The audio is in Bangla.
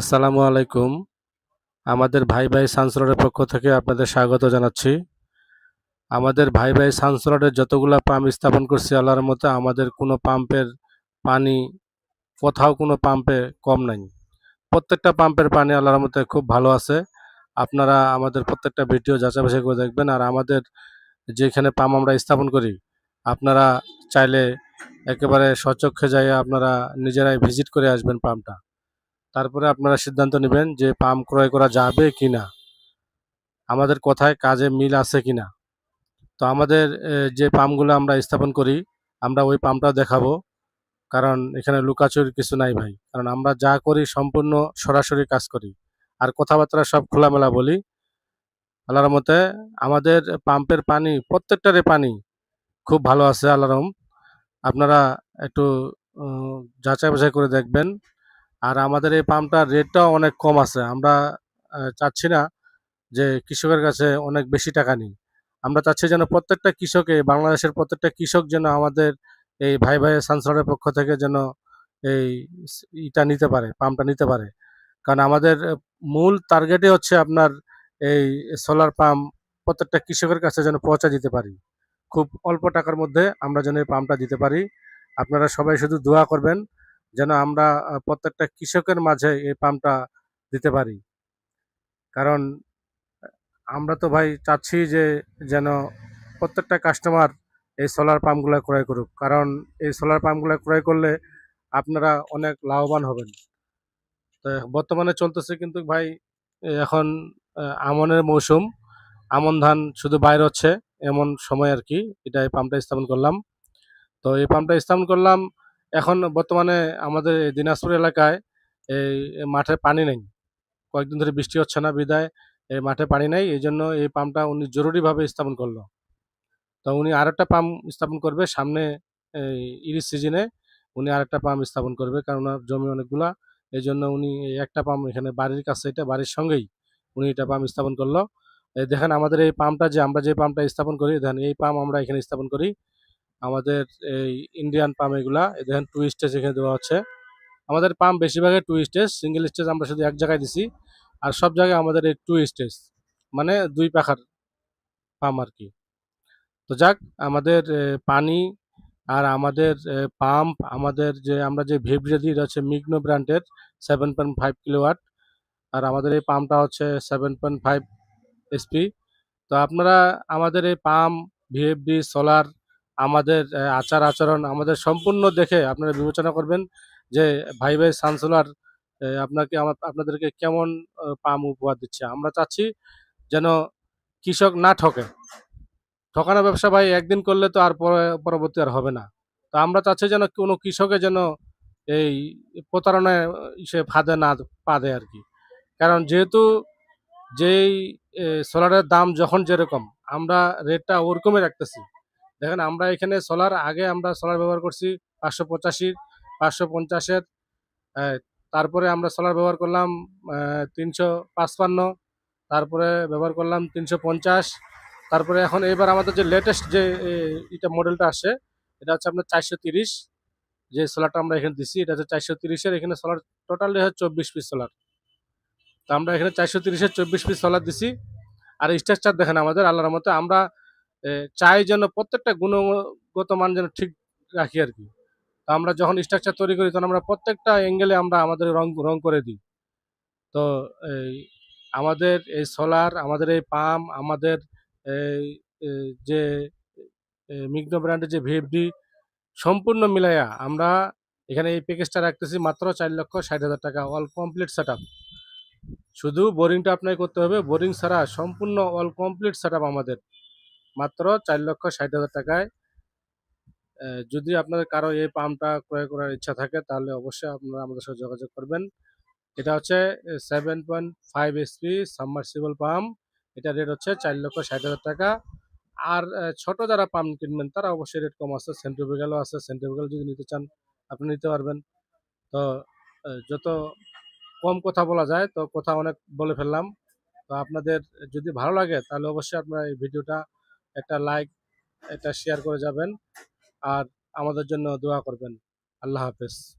আসসালামু আলাইকুম। আমাদের ভাই ভাই সানসলরের পক্ষ থেকে আপনাদের স্বাগত জানাচ্ছি। আমাদের ভাই ভাই সানসলরের যতগুলা পাম্প স্থাপন করছি আল্লাহর মতে আমাদের কোনো পাম্পের পানি, কোথাও কোনো পাম্পে কম নাই। প্রত্যেকটা পাম্পের পানি আল্লাহর মতে খুব ভালো আছে। আপনারা আমাদের প্রত্যেকটা ভিডিও যাচাই করে দেখবেন। আর আমাদের যেখানে পাম্প আমরা স্থাপন করি, আপনারা চাইলে একেবারে সচক্ষে যাই আপনারা নিজেরাই ভিজিট করে আসবেন পাম্পটা। তারপরে আপনারা সিদ্ধান্ত নেবেন যে পাম্প ক্রয় করা যাবে কি না আমাদের কথায় কাজে মিল আছে কি না তো আমাদের যে পাম্পগুলো আমরা স্থাপন করি, আমরা ওই পাম্পটা দেখাবো। কারণ এখানে লুকাচুরির কিছু নাই ভাই। কারণ আমরা যা করি সম্পূর্ণ সরাসরি কাজ করি। আর কথাবার্তা সব খোলামেলা বলি। আল্লাহর মতে আমাদের পাম্পের পানি, প্রত্যেকটারই পানি খুব ভালো আছে আল্লাহরম আপনারা একটু যাচাই বাছাই করে দেখবেন। আর আমাদের এই পাম্পটার রেটটাও অনেক কম আছে। আমরা চাচ্ছি না যে কৃষকের কাছে অনেক বেশি টাকা নিই। আমরা চাচ্ছি যেন প্রত্যেকটা কৃষকে, বাংলাদেশের প্রত্যেকটা কৃষক যেন আমাদের এই ভাই ভাই সানসরের পক্ষ থেকে যেন এই ইটা নিতে পারে, পাম্পটা নিতে পারে। কারণ আমাদের মূল টার্গেটই হচ্ছে আপনার এই সোলার পাম্প প্রত্যেকটা কৃষকের কাছে যেন পৌঁছা দিতে পারি। খুব অল্প টাকার মধ্যে আমরা যেন এই পাম্পটা দিতে পারি। আপনারা সবাই শুধু দোয়া করবেন যেন আমরা প্রত্যেকটা কৃষকের মাঝে এই পাম্পটা দিতে পারি। কারণ আমরা তো ভাই চাচ্ছি যে, যেন প্রত্যেকটা কাস্টমার এই সোলার পাম্পগুলো ক্রয় করুক। কারণ, এই সোলার পাম্পগুলো ক্রয় করলে আপনারা অনেক লাভবান হবেন। তো বর্তমানে চলতেছে কিন্তু ভাই, এখন আমনের মৌসুম। আমন ধান শুধু বাইর হচ্ছে, এমন সময় আর কি, এটা এই পাম্পটা স্থাপন করলাম। তো এই পাম্পটা স্থাপন করলাম এখন বর্তমানে আমাদের দিনাজপুর এলাকায় এই মাঠে পানি নেই। কয়েকদিন ধরে বৃষ্টি হচ্ছে না, বিদায়। এই মাঠে পানি নেই, এই জন্য এই পাম্পটা উনি জরুরিভাবে স্থাপন করল। তো উনি আরেকটা পাম্প স্থাপন করবে সামনে এই ইরিশ সিজনে উনি আরেকটা পাম্প স্থাপন করবে কারণ ওনার জমি অনেকগুলা। এই জন্য উনি একটা পাম্প এখানে বাড়ির কাছে, এটা বাড়ির সঙ্গেই উনি এটা পাম্প স্থাপন করল। দেখেন আমাদের এই পাম্পটা যে, আমরা যে পাম্পটা স্থাপন করি, দেখেন এই পাম্প আমরা এখানে স্থাপন করি। আমাদের এই ইন্ডিয়ান পাম্প এগুলা দেখেন টু স্টেজ এখানে দেওয়া হচ্ছে আমাদের পাম্প বেশিরভাগই টু স্টেজ সিঙ্গেল স্টেজ আমরা শুধু এক জায়গায় দিছি, আর সব জায়গায় আমাদের এই টু স্টেজ মানে দুই পাখার পাম্প আর কি। তো যাক, আমাদের পানি আর আমাদের পাম্প আমাদের যে, আমরা যে ভিব্রিয়া দিই, এটা হচ্ছে মিগনো ব্র্যান্ডের সেভেন পয়েন্ট ফাইভ কিলোওয়াট আর আমাদের এই পাম্পটা হচ্ছে সেভেন পয়েন্ট ফাইভ এসপি তো আপনারা আমাদের এই পাম্প ভিএফডি সোলার আমাদের আচার আচরণ আমাদের সম্পূর্ণ দেখে আপনারা বিবেচনা করবেন যে ভাই ভাই সানসোলার আপনাকে আপনাদেরকে কেমন পাম উপহার দিচ্ছে। আমরা চাচ্ছি যেন কৃষক না ঠকে। ঠকানো ব্যবসা ভাই একদিন করলে তো আর পরে, পরবর্তী আর হবে না। তো আমরা চাচ্ছি যেন কোনো কৃষকে যেন এই প্রতারণায় সে ফাঁদে না পা দেয় আর কি। কারণ যেহেতু যেই সোলারের দাম যখন যেরকম, আমরা রেটটা ওরকমই রাখতেছি। দেখেন আমরা এখানে সোলার আগে আমরা সোলার ব্যবহার করছি পাঁচশো পঁচাশি পাঁচশো পঞ্চাশের তারপরে আমরা সোলার ব্যবহার করলাম তিনশো পাঁচপান্ন, তারপরে ব্যবহার করলাম তিনশো পঞ্চাশ, তারপরে এখন এবার আমাদের যে লেটেস্ট যে এটা মডেলটা আসে, এটা হচ্ছে আপনার চারশো তিরিশ, যে সোলারটা আমরা এখানে দিছি, এটা হচ্ছে চারশো তিরিশের, এখানে সোলার টোটাল হচ্ছে চব্বিশ পিস সোলার তো আমরা এখানে চারশো তিরিশের চব্বিশ পিস সোলার দিছি, আর স্ট্রাকচার দেখেন আমাদের, আল্লাহর মতো আমরা চাই যেন প্রত্যেকটা গুণগত মান যেন ঠিক রাখি আর কি। আমরা যখন স্ট্রাকচার তৈরি করি, তখন আমরা প্রত্যেকটা অ্যাঙ্গেলে আমরা আমাদের রং রং করে দিই। তো এই আমাদের এই সোলার আমাদের এই পাম্প আমাদের এই যে মিগনো ব্র্যান্ডের যে ভিএফডি সম্পূর্ণ মিলাইয়া আমরা এখানে এই প্যাকেজটা রাখতেছি মাত্র চার লক্ষ ষাট হাজার টাকা অল কমপ্লিট সেট শুধু বোরিংটা আপনাকে করতে হবে। বোরিং ছাড়া সম্পূর্ণ অল কমপ্লিট সেট আমাদের। মাত্র চার লক্ষ ষাট হাজার টাকায়। যদি আপনাদের কারও এই পাম্পটা ক্রয় করার ইচ্ছা থাকে, তাহলে অবশ্যই আপনারা আমাদের সাথে যোগাযোগ করবেন। এটা হচ্ছে seven point five SP submersible pump এটা রেট হচ্ছে চার লক্ষ ষাট হাজার টাকা। আর ছোট যারা পাম্প কিনবেন, তারা অবশ্যই রেট কম আছে। সেন্ট্রিফিক্যালও আছে। সেন্ট্রিফিক্যাল যদি নিতে চান, আপনি নিতে পারবেন। তো যত কম কথা বলা যায়, তো কথা অনেক বলে ফেললাম। তো আপনাদের যদি ভালো লাগে, তাহলে অবশ্যই আপনারা এই ভিডিওটা একটা লাইক একটা শেয়ার করে যাবেন। আর আমাদের জন্য দোয়া করবেন। আল্লাহ হাফেজ।